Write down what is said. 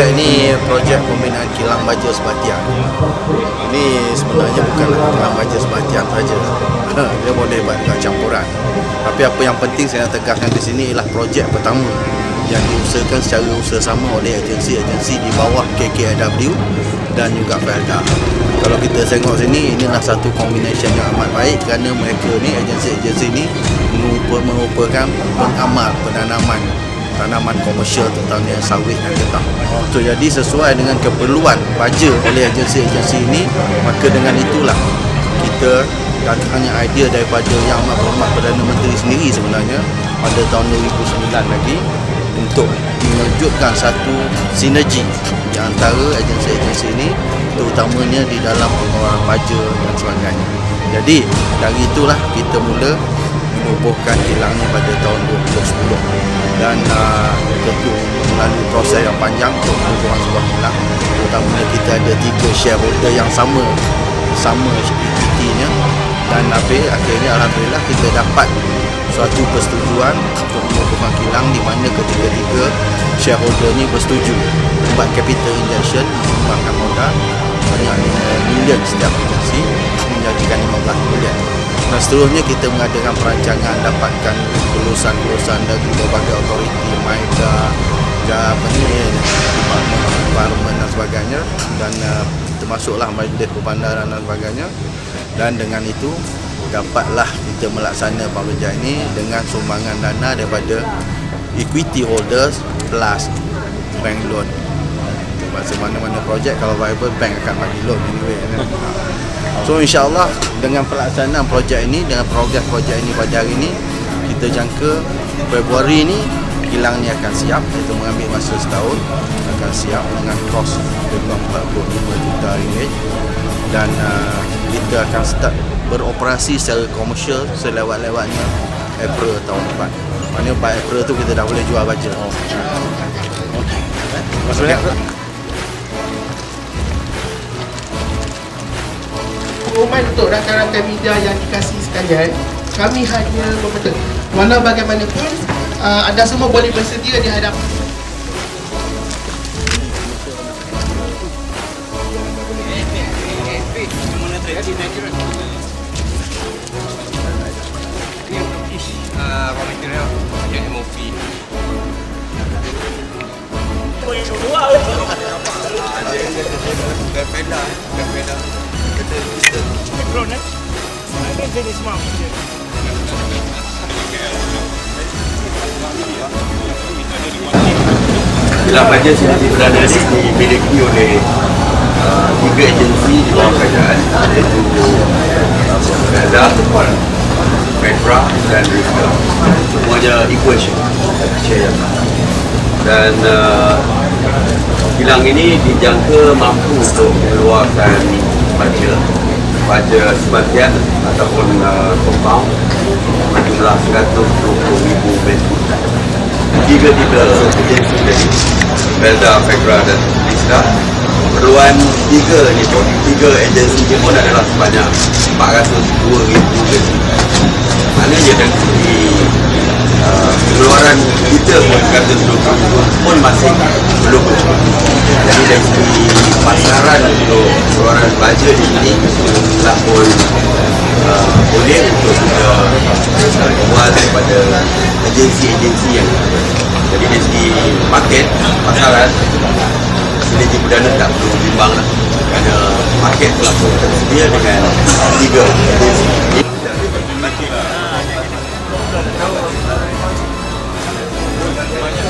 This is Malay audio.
ini projek pembinaan kilang baja Sebatian. Ini sebenarnya bukanlah kilang baja Sebatian saja. Dia boleh buat campuran. Tapi apa yang penting saya nak tegaskan di sini ialah projek pertama yang diusahakan secara usaha sama oleh agensi-agensi di bawah KKIW dan juga Felda. Kalau kita tengok sini, inilah satu combination yang amat baik kerana mereka ni, agensi-agensi ni merupa- merupakan pengamal penanaman tanaman komersial terutamanya sawit dan getah. So jadi sesuai dengan keperluan baja oleh agensi-agensi ini, maka dengan itulah kita datangnya idea daripada Yang Amat Berhormat Perdana Menteri sendiri sebenarnya pada tahun 2009 lagi untuk mewujudkan satu sinergi di antara agensi-agensi ini terutamanya di dalam pengeluaran baja dan sebagainya. Jadi dari itulah kita mula menubuhkan kilang ni pada tahun 2010 dan uh, tentu melalui proses yang panjang untuk menubuhkan sebuah kilang terutamanya kita ada tiga shareholder yang sama sama equity-nya dan habis akhirnya Alhamdulillah kita dapat suatu persetujuan untuk menubuhkan kilang di mana ketiga-tiga shareholder ni bersetuju. Buat capital injection menyumbangkan modal banyak million setiap agensi menjadikan 15 million dan seterusnya kita mengadakan perancangan dapatkan kelulusan-kelulusan dari berbagai autoriti dan apa ni Department dan sebagainya. Dan uh, termasuklah Majlis Perbandaran dan sebagainya. Dan dengan itu dapatlah kita melaksana projek ini dengan sumbangan dana daripada equity holders plus bank loan. Masa mana-mana projek kalau viable bank akan bagi loan anyway kan? So insyaAllah dengan pelaksanaan projek ini dengan progres projek ini pada hari ini kita jangka Februari ini kilang ni akan siap itu mengambil masa setahun. Akan siap dengan kos lebih 45 juta ringgit. Dan uh, kita akan start beroperasi secara komersial selewat-lewatnya April tahun depan. Maknanya by April tu kita dah boleh jual baja oh. Maksudnya pengumuman untuk rakan-rakan media yang dikasih sekalian. Kami hanya membentuk mana bagaimanapun uh, anda semua boleh bersedia di hadapan. Uh, raw material yang MOP. Bukan peda, bukan peda. Kata kita Kilang Baja sendiri berada di dimiliki oleh uh, tiga agensi di bawah kerajaan iaitu Belda, Petra dan Rizka. Semuanya equal share. Dan uh, kilang ini dijangka mampu untuk mengeluarkan baja baja sebatian ataupun uh, compound. Berjumlah 120,000 metrik tiga-tiga agensi tadi Belda, Pegra dan Vista keperluan tiga ni pun tiga agensi ni pun adalah sebanyak 402 ribu metrik maknanya dari segi pengeluaran kita pun kata sedukang pun masih belum jadi dari segi pasaran untuk pengeluaran baja sini telah pun uh, boleh untuk kita uh, jual kepada agensi-agensi yang jadi dari segi market pasaran. Sinergi Perdana tak perlu bimbang lah. Kerana market telah pun tersedia dengan tiga agensi Gracias.